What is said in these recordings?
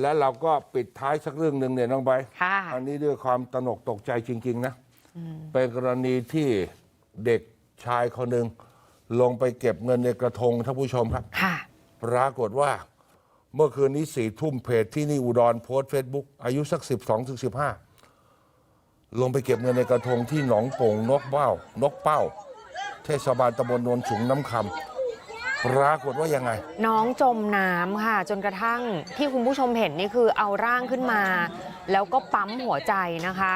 และเราก็ปิดท้ายสักเรื่องหนึ่งเนี่ยน้องใบร์ทค่ะ อันนี้ด้วยความตระหนกตกใจจริง ๆ นะ เป็นกรณีที่เด็กชายคนหนึ่งลงไปเก็บเงินในกระทงท่านผู้ชมครับ ค่ะ ปรากฏว่า เมื่อคืนนี้สี่ทุ่มเพจที่นี่อุดรโพสต์เฟซบุ๊กอายุสักสิบสองถึงสิบห้าลงไปเก็บเงินในกระทงที่หนองโป่งนกเป้านกเป้า เทศบาลตำบลโนนสูงน้ำคำ ปรากฏว่ายังไง น้องจมน้ำค่ะ จนกระทั่งที่คุณผู้ชมเห็นนี่คือเอาร่างขึ้นมา แล้วก็ปั๊มหัวใจนะคะ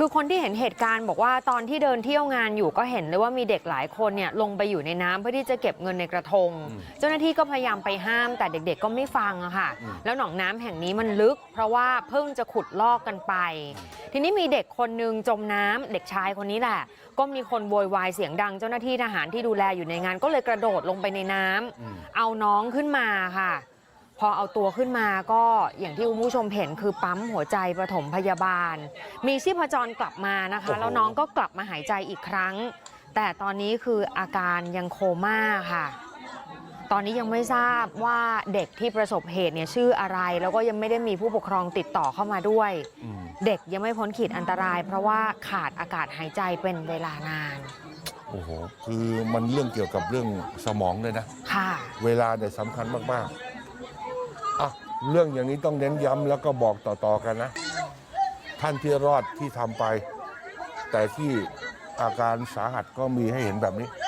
คือคนที่เห็นเหตุการณ์บอกว่าตอนที่เดินเที่ยวงานอยู่ก็เห็นเลยว่ามีเด็กหลายคนเนี่ยลงไปอยู่ในน้ำเพื่อที่จะเก็บเงินในกระทง เจ้าหน้าที่ก็พยายามไปห้ามแต่เด็กๆก็ไม่ฟังอะค่ะ แล้วหนองน้ำแห่งนี้มันลึก เพราะว่าเพิ่งจะขุดลอกกันไป ทีนี้มีเด็กคนนึงจมน้ำเด็กชายคนนี้แหละ ก็มีคนโวยวายเสียงดัง เจ้าหน้าที่ทหารที่ดูแลอยู่ในงานก็เลยกระโดดลงไปในน้ำเอาน้องขึ้นมาค่ะ พอเอาตัวขึ้นมาก็อย่างที่คุณผู้ชมเห็นคือปั๊มหัวใจปฐมพยาบาล มีชีพจรกลับมานะคะโอ้โหแล้วน้องก็กลับมาหายใจอีกครั้ง แต่ตอนนี้คืออาการยังโคม่าค่ะ ตอนนี้ยังไม่ทราบว่าเด็กที่ประสบเหตุเนี่ยชื่ออะไร แล้วก็ยังไม่ได้มีผู้ปกครองติดต่อเข้ามาด้วยอืมเด็กยังไม่พ้นขีดอันตราย เพราะว่าขาดอากาศหายใจเป็นเวลานานโอ้โหคือมันเรื่องเกี่ยวกับเรื่องสมองเลยนะค่ะ เวลาเนี่ยสำคัญมากๆอะ เรื่องอย่างนี้ต้องเน้นย้ำแล้วก็บอกต่อๆกันนะ ท่านที่รอดที่ทำไป แต่ที่อาการสาหัสก็มีให้เห็นแบบนี้